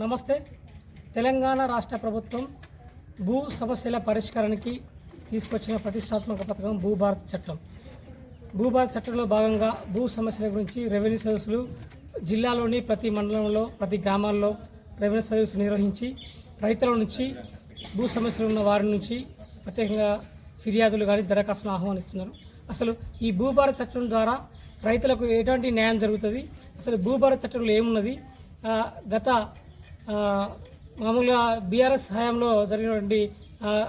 నమస్తే. తెలంగాణ రాష్ట్ర ప్రభుత్వం భూ సమస్యల పరిష్కారానికి తీసుకొచ్చిన ప్రతిష్టాత్మక పథకం భూభారత్ చట్టం. భూభారత్ చట్టంలో భాగంగా భూ సమస్యల గురించి రెవెన్యూ సర్వీసులు జిల్లాలోని ప్రతి మండలంలో ప్రతి గ్రామాల్లో రెవెన్యూ సర్వీస్ నిర్వహించి రైతుల నుంచి భూ సమస్యలు ఉన్న వారి నుంచి ప్రత్యేకంగా ఫిర్యాదులు కానీ దరఖాస్తును ఆహ్వానిస్తున్నారు. అసలు ఈ భూభారత్ చట్టం ద్వారా రైతులకు ఎటువంటి న్యాయం జరుగుతుంది? అసలు భూభారత్ చట్టంలో ఏమున్నది? గత మామూలుగా బీఆర్ఎస్ హయాంలో జరిగినటువంటి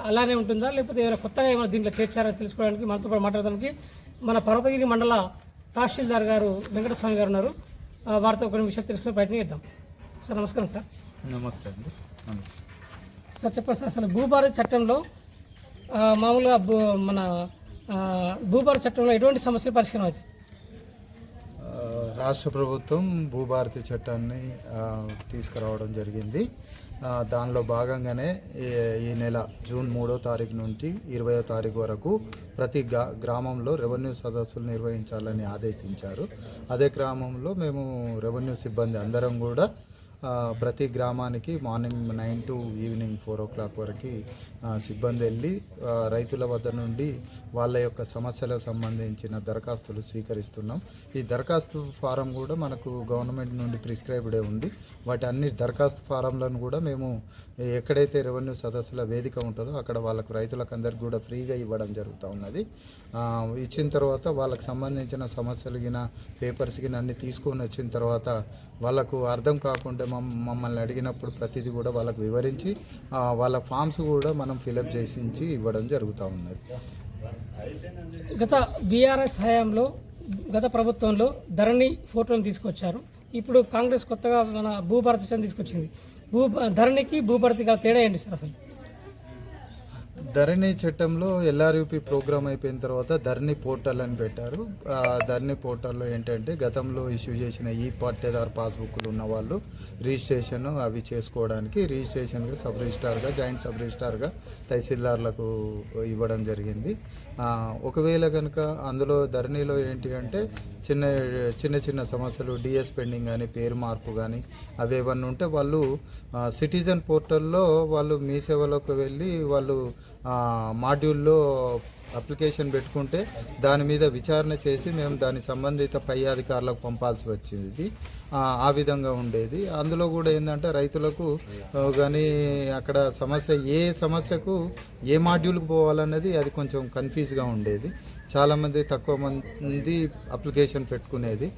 అలానే ఉంటుందా? లేకపోతే ఏమైనా కొత్తగా ఏమైనా దీంట్లో చేర్చారని తెలుసుకోవడానికి? మనతో పాటు మాట్లాడడానికి మన పర్వతగిరి మండల తహసీల్దార్ గారు వెంకటస్వామి గారు ఉన్నారు. వారితో కొన్ని విషయాలు తెలుసుకునే ప్రయత్నం చేద్దాం. సార్ నమస్కారం సార్. నమస్తే అండి. సార్ చెప్పండి సార్. అసలు భూభారత్ చట్టంలో మామూలుగా భూ మన భూభారత్ చట్టంలో ఎటువంటి సమస్యలు పరిష్కారం అవుతాయి? రాష్ట్ర ప్రభుత్వం భూభారతి చట్టాన్ని తీసుకురావడం జరిగింది. దానిలో భాగంగానే ఈ నెల జూన్ మూడో తారీఖు నుంచి ఇరవయో తారీఖు వరకు ప్రతి గ్రామంలో రెవెన్యూ సదస్సులు నిర్వహించాలని ఆదేశించారు. అదే గ్రామంలో మేము రెవెన్యూ సిబ్బంది అందరం కూడా ప్రతి గ్రామానికి morning nine to evening four o'clock వరకు సిబ్బంది వెళ్ళి రైతుల వద్ద నుండి వాళ్ళ యొక్క సమస్యలకు సంబంధించిన దరఖాస్తులు స్వీకరిస్తున్నాం. ఈ దరఖాస్తు ఫారం కూడా మనకు గవర్నమెంట్ నుండి ప్రిస్క్రైబ్డే ఉంది. వాటి అన్ని దరఖాస్తు ఫారంలను కూడా మేము ఎక్కడైతే రెవెన్యూ సదస్సుల వేదిక ఉంటుందో అక్కడ వాళ్ళకు రైతులకు అందరికి కూడా ఫ్రీగా ఇవ్వడం జరుగుతూ ఉన్నది. ఇచ్చిన తర్వాత వాళ్ళకి సంబంధించిన సమస్యలు గిన పేపర్స్ గిన అన్ని తీసుకొని వచ్చిన తర్వాత వాళ్ళకు అర్థం కాకుండా మమ్మల్ని అడిగినప్పుడు ప్రతిదీ కూడా వాళ్ళకు వివరించి వాళ్ళ ఫామ్స్ కూడా మనం ఫిలప్ చేసి ఇవ్వడం జరుగుతూ ఉన్నది. గత బీఆర్ఎస్ హయాంలో గత ప్రభుత్వంలో ధరణి ఫోటోను తీసుకొచ్చారు. ఇప్పుడు కాంగ్రెస్ కొత్తగా మన భూభారత చెంది తీసుకొచ్చింది. భూ ధరణికి భూభారతికి గల తేడా ఏంటి సార్ అసలు? ధరణి చట్టంలో ఎల్ఆర్యూపీ ప్రోగ్రామ్ అయిపోయిన తర్వాత ధరణి పోర్టల్ అని పెట్టారు. ఆ ధరణి పోర్టల్లో ఏంటంటే గతంలో ఇష్యూ చేసిన ఈ పట్టేదారు పాస్బుక్లు ఉన్న వాళ్ళు రిజిస్ట్రేషన్ అవి చేసుకోవడానికి రిజిస్ట్రేషన్గా సబ్ రిజిస్టార్గా జాయింట్ సబ్ రిజిస్టార్గా తహసీల్దార్లకు ఇవ్వడం జరిగింది. ఒకవేళ కనుక అందులో ధరణిలో ఏంటి అంటే చిన్న చిన్న చిన్న సమస్యలు డిఎస్ పెండింగ్ కానీ పేరు మార్పు కానీ అవి ఉంటే వాళ్ళు సిటిజన్ పోర్టల్లో వాళ్ళు మీ సేవలోకి వెళ్ళి వాళ్ళు మాడ్యూల్లో అప్లికేషన్ పెట్టుకుంటే దాని మీద విచారణ చేసి మేము దాని సంబంధిత పై అధికారులకు పంపాల్సి వచ్చింది. ఆ, విధంగా ఉండేది. అందులో కూడా ఏంటంటే రైతులకు కానీ అక్కడ సమస్య ఏ సమస్యకు ఏ మాడ్యూల్కి పోవాలన్నది అది కొంచెం కన్ఫ్యూజ్గా ఉండేది. చాలామంది తక్కువ మంది అప్లికేషన్ పెట్టుకునేది.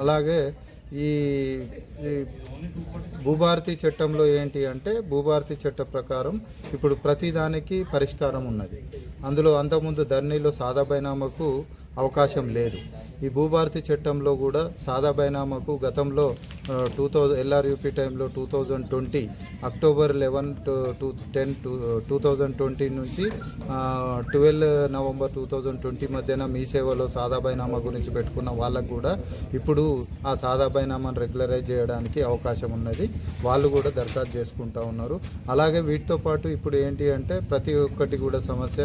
అలాగే ఈ భూభారతి చట్టంలో ఏంటి అంటే భూభారతి చట్ట ప్రకారం ఇప్పుడు ప్రతిదానికి పరిష్కారం ఉన్నది. అందులో అంతకుముందు ధరణిలో సాదా బైనామాకు అవకాశం లేదు. ఈ భూభారతి చట్టంలో కూడా సాదా బైనామాకు గతంలో టూ థౌజండ్ ఎల్ఆర్యూపీ టైంలో two thousand twenty October eleven to ten two two thousand twenty నుంచి twelve November two thousand twenty మధ్యన మీ సేవలో సాదా బైనామా గురించి పెట్టుకున్న వాళ్ళకు కూడా ఇప్పుడు ఆ సాదా బైనామాను రెగ్యులరైజ్ చేయడానికి అవకాశం ఉన్నది. వాళ్ళు కూడా దరఖాస్తు చేసుకుంటా ఉన్నారు. అలాగే వీటితో పాటు ఇప్పుడు ఏంటి అంటే ప్రతి ఒక్కటి కూడా సమస్య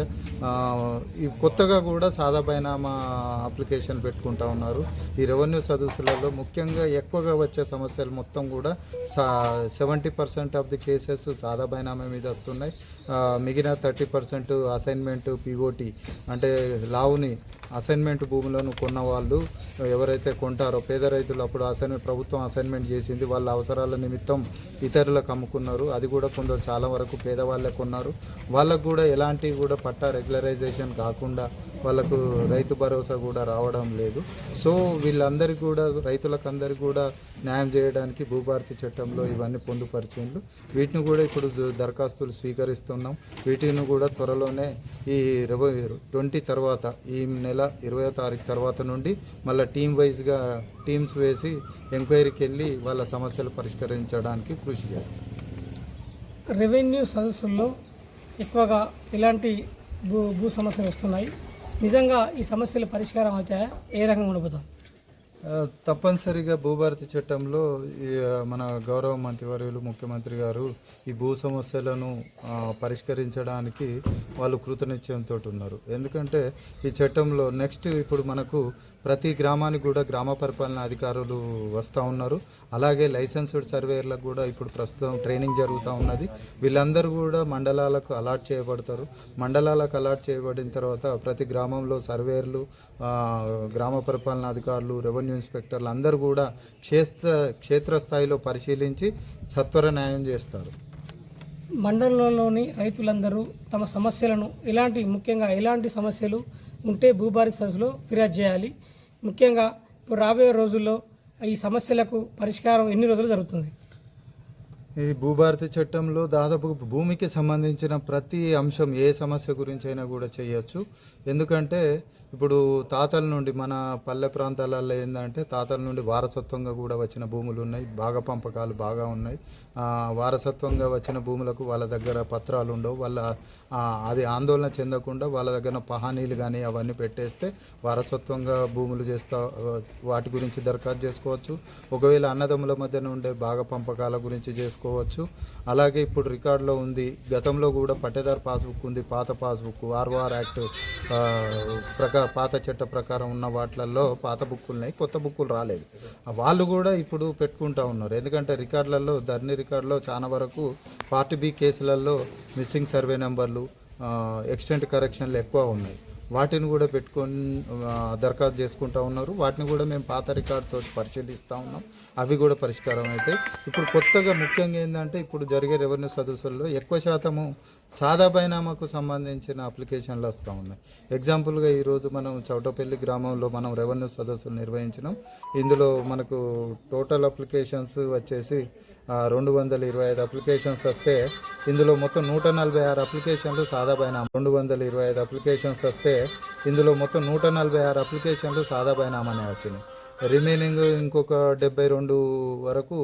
ఈ కొత్తగా కూడా సాదా బైనామా అప్లికేషన్ పెట్టుకుంటా ఉన్నారు. ఈ రెవెన్యూ సదస్సులలో ముఖ్యంగా ఎక్కువగా వచ్చే సమస్యలు మొత్తం కూడా seventy percent of the cases సాదా బైనామా మీద వస్తున్నాయి. మిగిలిన థర్టీ పర్సెంట్ అసైన్మెంట్ పిఓటి అంటే లావుని అసైన్మెంట్ భూములను కొన్న వాళ్ళు ఎవరైతే కొంటారో పేద రైతులు అప్పుడు అసైన్మెంట్ ప్రభుత్వం అసైన్మెంట్ చేసింది వాళ్ళ అవసరాల నిమిత్తం ఇతరులకు అమ్ముకున్నారు. అది కూడా కొందరు చాలా వరకు పేదవాళ్ళే కొన్నారు. వాళ్ళకు కూడా ఎలాంటి కూడా పట్టా రెగ్యులరైజేషన్ కాకుండా వాళ్ళకు రైతు భరోసా కూడా రావడం లేదు. సో వీళ్ళందరికీ కూడా రైతులకు అందరికీ కూడా న్యాయం చేయడానికి భూభారతి చట్టంలో ఇవన్నీ పొందుపరిచిండ్రు. వీటిని కూడా ఇప్పుడు దరఖాస్తులు స్వీకరిస్తున్నాం. వీటిని కూడా త్వరలోనే ఈ ఇరవై ట్వంటీ తర్వాత ఈ నెల ఇరవై తారీఖు తర్వాత నుండి మళ్ళీ టీం వైజ్గా టీమ్స్ వేసి ఎంక్వైరీకి వెళ్ళి వాళ్ళ సమస్యలు పరిష్కరించడానికి కృషి చేస్తాం. రెవెన్యూ సదస్సుల్లో ఎక్కువగా ఇలాంటి భూ భూ సమస్యలు వస్తున్నాయి. నిజంగా ఈ సమస్యలు పరిష్కారం అయితే ఏ రకంగా ఉండబోతుంది తప్పనిసరిగా భూభారతి చట్టంలో ఈ, మన గౌరవ మంత్రివర్యులు ముఖ్యమంత్రి గారు ఈ భూ సమస్యలను పరిష్కరించడానికి వాళ్ళు కృతనిశ్చయంతో ఉన్నారు. ఎందుకంటే ఈ చట్టంలో నెక్స్ట్ ఇప్పుడు మనకు ప్రతి గ్రామానికి కూడా గ్రామ పరిపాలన అధికారులు వస్తూ ఉన్నారు. అలాగే లైసెన్స్డ్ సర్వేయర్లకు కూడా ఇప్పుడు ప్రస్తుతం ట్రైనింగ్ జరుగుతూ ఉన్నది. వీళ్ళందరూ కూడా మండలాలకు అలాట్ చేయబడతారు. మండలాలకు అలాట్ చేయబడిన తర్వాత ప్రతి గ్రామంలో సర్వేయర్లు గ్రామ పరిపాలన అధికారులు రెవెన్యూ ఇన్స్పెక్టర్లు అందరూ కూడా క్షేత్ర క్షేత్రస్థాయిలో పరిశీలించి సత్వర న్యాయం చేస్తారు. మండలంలోని రైతులందరూ తమ సమస్యలను ఎలాంటి ముఖ్యంగా ఎలాంటి సమస్యలు ఉంటే భూభారీ సదస్సులో ఫిర్యాదు చేయాలి. ముఖ్యంగా ఇప్పుడు రాబోయే రోజుల్లో ఈ సమస్యలకు పరిష్కారం ఎన్ని రోజులు జరుగుతుంది? ఈ భూభారతి చట్టంలో దాదాపు భూమికి సంబంధించిన ప్రతి అంశం ఏ సమస్య గురించి అయినా కూడా చేయొచ్చు. ఎందుకంటే ఇప్పుడు తాతల నుండి మన పల్లె ప్రాంతాలలో ఏంటంటే తాతల నుండి వారసత్వంగా కూడా వచ్చిన భూములు ఉన్నాయి. బాగా పంపకాలు బాగా ఉన్నాయి. వారసత్వంగా వచ్చిన భూములకు వాళ్ళ దగ్గర పత్రాలు ఉండవు. వాళ్ళ అది ఆందోళన చెందకుండా వాళ్ళ దగ్గర పహానీలు కానీ అవన్నీ పెట్టేస్తే వారసత్వంగా భూములు చేస్తా వాటి గురించి దరఖాస్తు చేసుకోవచ్చు. ఒకవేళ అన్నదమ్ముల మధ్యన ఉండే బాగా పంపకాల గురించి చేసుకోవచ్చు. అలాగే ఇప్పుడు రికార్డులో ఉంది. గతంలో కూడా పట్టేదారు పాస్బుక్ ఉంది. పాత పాస్బుక్ ఆర్ఓఆర్ యాక్ట్ ప్రకారం పాత చట్ట ప్రకారం ఉన్న వాటిలలో పాత బుక్కులు ఉన్నాయి కొత్త బుక్కులు రాలేదు. వాళ్ళు కూడా ఇప్పుడు పెట్టుకుంటా ఉన్నారు. ఎందుకంటే రికార్డులలో ధరణి రికార్డులో చాలా వరకు పార్టీ బి కేసులలో మిస్సింగ్ సర్వే నెంబర్లు ఎక్స్టెంట్ కరెక్షన్లు ఎక్కువ ఉన్నాయి. వాటిని కూడా పెట్టుకొని దరఖాస్తు చేసుకుంటా ఉన్నారు. వాటిని కూడా మేము పాత రికార్డుతో పరిశీలిస్తూ ఉన్నాం. అవి కూడా పరిష్కారం అవుతాయి ఇప్పుడు కొత్తగా ముఖ్యంగా ఏంటంటే ఇప్పుడు జరిగే రెవెన్యూ సదస్సుల్లో ఎక్కువ శాతము సాదా బైనామాకు సంబంధించిన అప్లికేషన్లు వస్తూ ఉన్నాయి. ఎగ్జాంపుల్గా ఈరోజు మనం చౌటపల్లి గ్రామంలో మనం రెవెన్యూ సదస్సులు నిర్వహించినాం. ఇందులో మనకు టోటల్ అప్లికేషన్స్ వచ్చేసి రెండు వందల ఇరవై ఐదు అప్లికేషన్స్ వస్తే ఇందులో మొత్తం నూట నలభై ఆరు అప్లికేషన్లు సాదా బైనామా. రెండు వందల ఇరవై ఐదు అప్లికేషన్స్ వస్తే ఇందులో మొత్తం నూట నలభై ఆరు అప్లికేషన్లు సాదా బైనామానే వచ్చినాయి. రిమైనింగ్ ఇంకొక డెబ్బై రెండు వరకు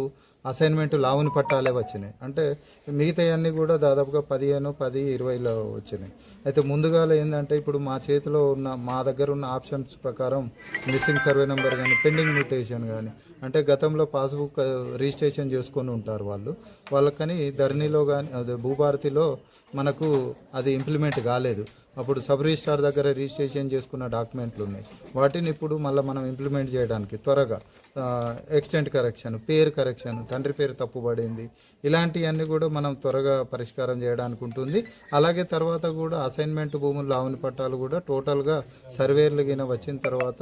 అసైన్మెంట్ లావుని పట్టాలే వచ్చినాయి. అంటే మిగతాయన్నీ కూడా దాదాపుగా పదిహేను పది ఇరవైలో వచ్చినాయి. అయితే ముందుగా ఏంటంటే ఇప్పుడు మా చేతిలో ఉన్న మా దగ్గర ఉన్న ఆప్షన్స్ ప్రకారం మిస్సింగ్ సర్వే నెంబర్ కానీ పెండింగ్ మ్యూటేషన్ కానీ అంటే గతంలో పాస్బుక్ రిజిస్ట్రేషన్ చేసుకొని ఉంటారు వాళ్ళు. వాళ్ళకని ధరణిలో కానీ అదే భూభారతిలో మనకు అది ఇంప్లిమెంట్ కాలేదు. అప్పుడు సబ్ రిజిస్ట్రార్ దగ్గర రిజిస్ట్రేషన్ చేసుకున్న డాక్యుమెంట్లు ఉన్నాయి. వాటిని ఇప్పుడు మళ్ళీ మనం ఇంప్లిమెంట్ చేయడానికి త్వరగా ఎక్స్టెంట్ కరెక్షన్ పేరు కరెక్షన్ తండ్రి పేరు తప్పుపడింది ఇలాంటివన్నీ కూడా మనం త్వరగా పరిష్కారం చేయడానికి ఉంటుంది. అలాగే తర్వాత కూడా అసైన్మెంట్ భూములు ఆవుని పట్టాలు కూడా టోటల్గా సర్వేర్లు గిన వచ్చిన తర్వాత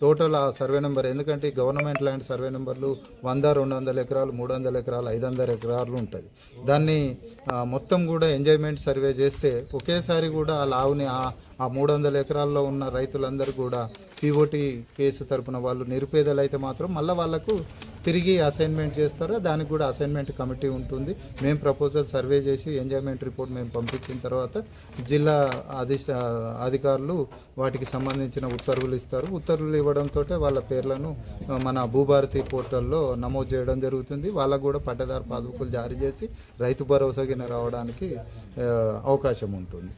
టోటల్ ఆ సర్వే నెంబర్ ఎందుకంటే గవర్నమెంట్ ల్యాండ్ సర్వే నెంబర్లు వంద రెండు వందల ఎకరాలు మూడు వందల ఎకరాలు ఐదు వందల ఎకరాలు ఉంటుంది. దాన్ని మొత్తం కూడా ఎంజాయ్మెంట్ సర్వే చేస్తే ఒకేసారి కూడా ఆ లావుని ఆ- ఆ మూడు వందల ఎకరాల్లో ఉన్న రైతులందరూ కూడా పీఓటీ కేసు తరపున వాళ్ళు నిరుపేదలు అయితే మాత్రం మళ్ళీ వాళ్ళకు తిరిగి అసైన్మెంట్ చేస్తారో? దానికి కూడా అసైన్మెంట్ కమిటీ ఉంటుంది. మేము ప్రపోజల్ సర్వే చేసి ఎంజాయ్మెంట్ రిపోర్ట్ మేము పంపించిన తర్వాత జిల్లా అధిష అధికారులు వాటికి సంబంధించిన ఉత్తర్వులు ఇస్తారు. ఉత్తర్వులు ఇవ్వడంతో వాళ్ళ పేర్లను మన భూభారతి పోర్టల్లో నమోదు చేయడం జరుగుతుంది. వాళ్ళకు కూడా పట్టదారు పాదుకులు జారీ చేసి రైతు భరోసా కింద రావడానికి అవకాశం ఉంటుంది.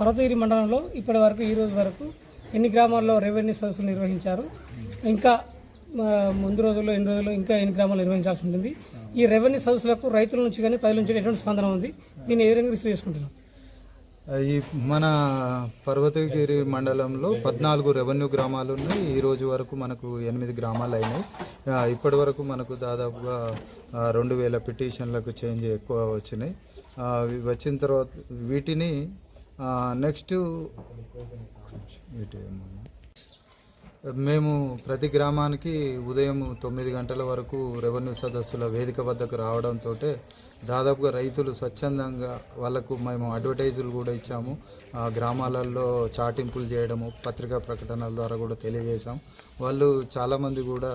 పర్వతగిరి మండలంలో ఇప్పటి వరకు ఈ రోజు వరకు ఎన్ని గ్రామాల్లో రెవెన్యూ సదస్సులు నిర్వహించారు? ఇంకా ముందు రోజుల్లో ఎన్ని రోజుల్లో ఇంకా ఎన్ని గ్రామాలు నిర్వహించాల్సి ఉంటుంది? ఈ రెవెన్యూ సదస్సులకు రైతుల నుంచి కానీ ప్రజల నుంచి ఎటువంటి స్పందన ఉంది? దీన్ని ఏ విధంగా రిసీవ్ చేసుకుంటున్నాం ఈ మన పర్వతగిరి మండలంలో పద్నాలుగు రెవెన్యూ గ్రామాలు ఉన్నాయి. ఈ రోజు వరకు మనకు ఎనిమిది గ్రామాలు అయినాయి. ఇప్పటి వరకు మనకు దాదాపుగా రెండు వేల పిటిషన్లకు చేంజ్ ఎక్కువ వచ్చినాయి. వచ్చిన తర్వాత వీటిని నెక్స్ట్ మేము ప్రతి గ్రామానికి ఉదయం తొమ్మిది గంటల వరకు రెవెన్యూ సదస్సుల వేదిక వద్దకు రావడంతో దాదాపుగా రైతులు స్వచ్ఛందంగా వాళ్ళకు మేము అడ్వర్టైజులు కూడా ఇచ్చాము. ఆ గ్రామాలలో చాటింపులు చేయడము పత్రికా ప్రకటనల ద్వారా కూడా తెలియజేశాం. వాళ్ళు చాలామంది కూడా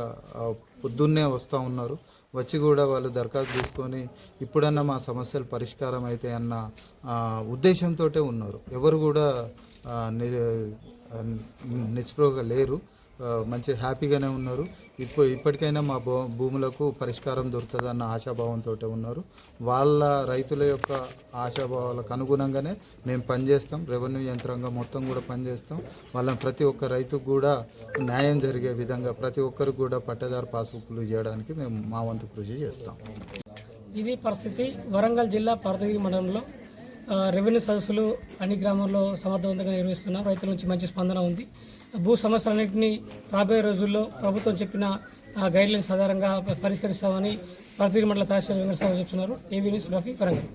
పొద్దున్నే వస్తూ ఉన్నారు. వచ్చి కూడా వాళ్ళు దరఖాస్తు తీసుకొని ఇప్పుడన్నా మా సమస్యలు పరిష్కారం అయితే అన్న ఉద్దేశంతో ఉన్నారు. ఎవరు కూడా నిస్పృహగా లేరు. మంచి హ్యాపీగానే ఉన్నారు. ఇప్పుడు ఇప్పటికైనా మా భూ భూములకు పరిష్కారం దొరుకుతుందన్న ఆశాభావంతో ఉన్నారు. వాళ్ళ రైతుల యొక్క ఆశాభావాలకు అనుగుణంగానే మేము పనిచేస్తాం. రెవెన్యూ యంత్రాంగం మొత్తం కూడా పనిచేస్తాం. వాళ్ళని ప్రతి ఒక్క రైతుకు కూడా న్యాయం జరిగే విధంగా ప్రతి ఒక్కరికి కూడా పట్టదారు పాస్బుక్లు చేయడానికి మేము మా వంతు కృషి చేస్తాం. ఇది పరిస్థితి వరంగల్ జిల్లా పార్తగిరి మండలంలో. రెవెన్యూ సదస్సులు అన్ని గ్రామాల్లో సమర్థవంతంగా నిర్వహిస్తున్నాం. రైతుల నుంచి మంచి స్పందన ఉంది. భూ సమస్యలన్నింటినీ రాబోయే రోజుల్లో ప్రభుత్వం చెప్పిన గైడ్ లైన్స్ ఆధారంగా పరిష్కరిస్తామని ప్రతి మండల తహసీల్ వెంకటేశ్వర చెప్తున్నారు. AV news Rafi Warangal.